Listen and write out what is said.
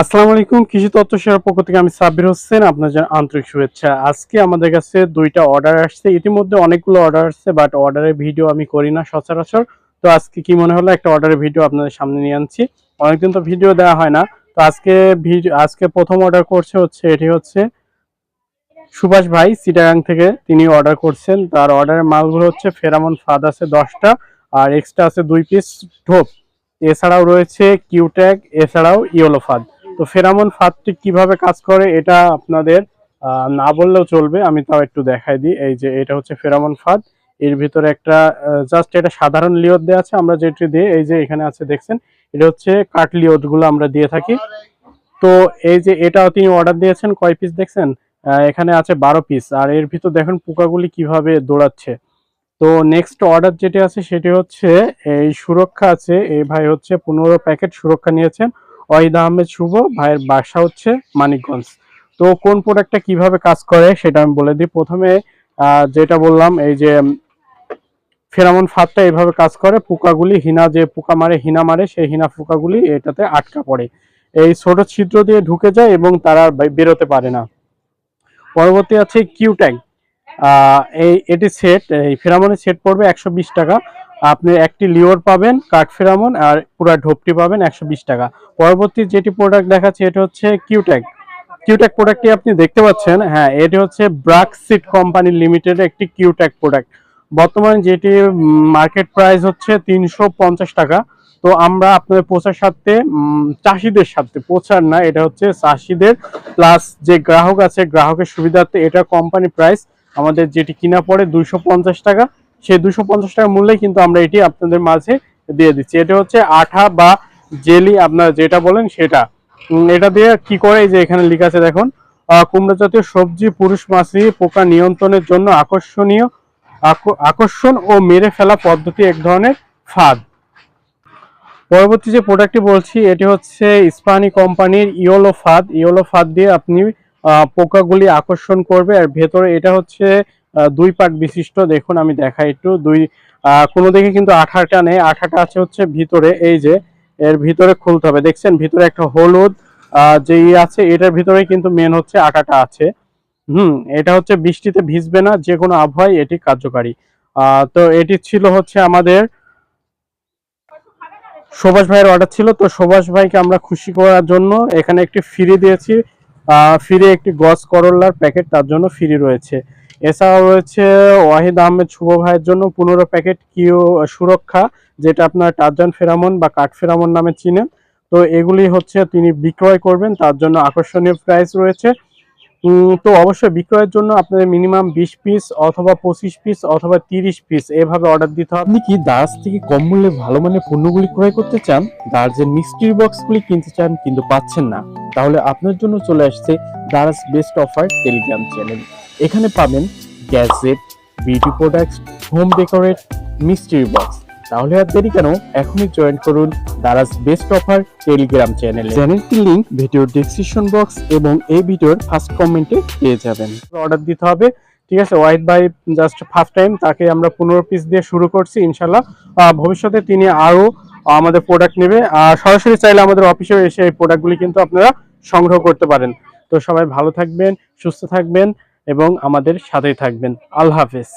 আসসালামু আলাইকুম। কৃষি তত্ত্ব সেবার পক্ষ থেকে আমি সাব্বির হোসেন, আপনার জন্য আন্তরিক শুভেচ্ছা। আজকে আমাদের কাছে দুইটা অর্ডার আসছে। ইতিমধ্যে অনেকগুলো অর্ডার আসছে বাট অর্ডারের ভিডিও আমি করি না সচরাচর। তো আজকে কি মনে হলো, একটা অর্ডারের ভিডিও আপনাদের সামনে নিয়ে আনছি। অনেকদিন তো ভিডিও দেওয়া হয় না। তো আজকে ভিডিও আজকে প্রথম অর্ডার করছে হচ্ছে, এটি হচ্ছে সুভাষ ভাই সিটাগাং থেকে তিনি অর্ডার করছেন। তার অর্ডারের মালগুলো হচ্ছে ফেরামন ফাদ আছে দশটা, আর এক্সট্রা আছে দুই পিস ঢোপ। এছাড়াও রয়েছে কিউট্যাগ, এছাড়াও ইয়েলো ফাদ। তো ফেরামন ফাদটি কীভাবে কাজ করে এটা আপনাদের না বললেও চলবে, আমি তাও একটু দেখাই দিই। এই যে এটা হচ্ছে ফেরামন ফাদ। এর ভিতরে একটা জাস্ট এটা সাধারণ লিওদ দেওয়া আছে, আমরা যেটি দিয়ে, এই যে এখানে আছে দেখছেন, এটা হচ্ছে কাট লিওদগুলো আমরা দিয়ে থাকি। তো এই যে এটাও তিনি অর্ডার দিয়েছেন, কয় পিস দেখছেন? এখানে আছে বারো পিস আর এর ভিতর দেখুন পোকাগুলি কীভাবে দৌড়াচ্ছে। তো নেক্সট অর্ডার যেটি আছে, সেটি হচ্ছে এই সুরক্ষা আছে। এই ভাই হচ্ছে পনেরো প্যাকেট সুরক্ষা নিয়েছেন। ওয়াহিদ আহমেদ শুভ, ভাইয়ের বাসা হচ্ছে মানিকগঞ্জ। তো কোন প্রোডাক্টটা কীভাবে কাজ করে সেটা আমি বলে দিই। প্রথমে যেটা বললাম, এই যে ফেরামন ফাঁদটা এইভাবে কাজ করে, পোকাগুলি হিনা যে পোকা মারে, হিনা মারে, সেই হিনা পোকাগুলি এটাতে আটকা পড়ে। এই ছোট ছিদ্র দিয়ে ঢুকে যায় এবং তারা বেরোতে পারে না। পরবর্তী আছে কিউ ট্যাগ এই, এটি সেট এই ফেরামনের সেট পড়বে একশো বিশ টাকা। আপনি একটি লিওর পাবেন কাঠ ফেরামন আর পুরো ঢোপটি পাবেন একশো বিশ টাকা। পরবর্তী যেটি প্রোডাক্ট দেখাচ্ছে, এটা হচ্ছে কিউট্যাগ কিউট্যাগ প্রোডাক্টটি আপনি দেখতে পাচ্ছেন হ্যাঁ এটি হচ্ছে ব্রাকসিট কোম্পানি লিমিটেড একটি কিউট্যাগ প্রোডাক্ট বর্তমানে যেটি মার্কেট প্রাইস হচ্ছে তিনশো পঞ্চাশ টাকা। তো আমরা আপনাদের পোচার সাথে চাষিদের সাথে পোচার না, এটা হচ্ছে চাষিদের প্লাস যে গ্রাহক আছে, গ্রাহকের সুবিধার্থে এটা কোম্পানি প্রাইস আমাদের যেটি কিনা পড়ে দুইশো পঞ্চাশ টাকা। সেই দুশো পঞ্চাশ টাকা মূল্যে কিন্তু আমরা এটি আপনাদের মাঝে দিয়ে দিচ্ছি। এটা হচ্ছে আঠা বা জেলি আপনারা যেটা বলেন সেটা। এটা দিয়ে কি করে? যে এখানে লেখা আছে, দেখুন কুমড়া জাতীয় সবজি, পুরুষ মাছি পোকা নিয়ন্ত্রণের জন্য আকর্ষণীয় আকর্ষণ ও মেরে ফেলা পদ্ধতি এক ধরনের ফাঁদ। পরবর্তী যে প্রোডাক্টটি বলছি, এটি হচ্ছে ইস্পানি কোম্পানির ইয়োলো ফাঁদ। ইয়োলো ফাঁদ দিয়ে আপনি পোকাগুলি আকর্ষণ করবে। আর ভেতরে এটা হচ্ছে দুই পার্ট বিশিষ্ট দেখুন আমি দেখাই একটু দুই কোনো দিকে কিন্তু আঠাটা নেই আঠাটা আছে হচ্ছে ভিতরে এই যে এর ভিতরে খুলতে হবে। দেখছেন ভিতরে একটা হলুদ আহ, যে ই আছে এটার ভিতরে কিন্তু মেন হচ্ছে আটাটা আছে। হুম এটা হচ্ছে বৃষ্টিতে ভিজবে না যে কোনো আবহাওয়ায় এটি কার্যকারী। তো এটি ছিল হচ্ছে আমাদের সুভাষ ভাইয়ের অর্ডার ছিল। তো সুভাষ ভাইকে আমরা খুশি করার জন্য এখানে একটি ফ্রি দিয়েছি। ফ্রি একটি গস করল্লার প্যাকেট তার জন্য ফ্রি রয়েছে। এছাড়াও রয়েছে ওয়াহিদ আহমেদ শুভ ভাইয়ের জন্য পনেরো প্যাকেট কিউ সুরক্ষা, যেটা আপনার টারজান ফেরামন বা কাঠ ফেরামন নামে চিনেন। তো এগুলি হচ্ছে তিনি বিক্রয় করবেন, তার জন্য আকর্ষণীয় প্রাইস রয়েছে। তো অবশ্যই বিক্রয়ের জন্য আপনাদের মিনিমাম বিশ পিস অথবা পঁচিশ পিস অথবা তিরিশ পিস এভাবে অর্ডার দিতে হবে। আপনি কি দারাজ থেকে কম মূল্যে ভালো মানের পণ্যগুলি ক্রয় করতে চান? দারাজের মিস্ট্রি বক্সগুলি কিনতে চান কিন্তু পাচ্ছেন না, তাহলে আপনার জন্য চলে আসছে Daraz best offer Telegram channel এখানে পাবেন gadget beauty products home decorate mystery box. তাহলে আর দেরি কেন? এখনই জয়েন করুন দারাজ বেস্ট অফার টেলিগ্রাম চ্যানেলে। চ্যানেলটির লিংক ভিডিওর ডেসক্রিপশন বক্স এবং এই ভিডিওর ফার্স্ট কমেন্টে পেয়ে যাবেন। অর্ডার দিতে হবে। ঠিক আছে ওয়াহিদ ভাই জাস্ট ফার্স্ট টাইম তাকে আমরা পনেরো পিস দিয়ে শুরু করছি ইনশাল্লাহ ভবিষ্যতে তিনি আরও আমাদের প্রোডাক্ট নেবে। আর সরাসরি চাইলে আমাদের অফিসে এসে এই প্রোডাক্টগুলি কিন্তু আপনারা সংগ্রহ করতে পারেন। তো সবাই ভালো থাকবেন সুস্থ থাকবেন। এবং আমাদের সাথেই থাকবেন। আল্লাহ হাফেজ।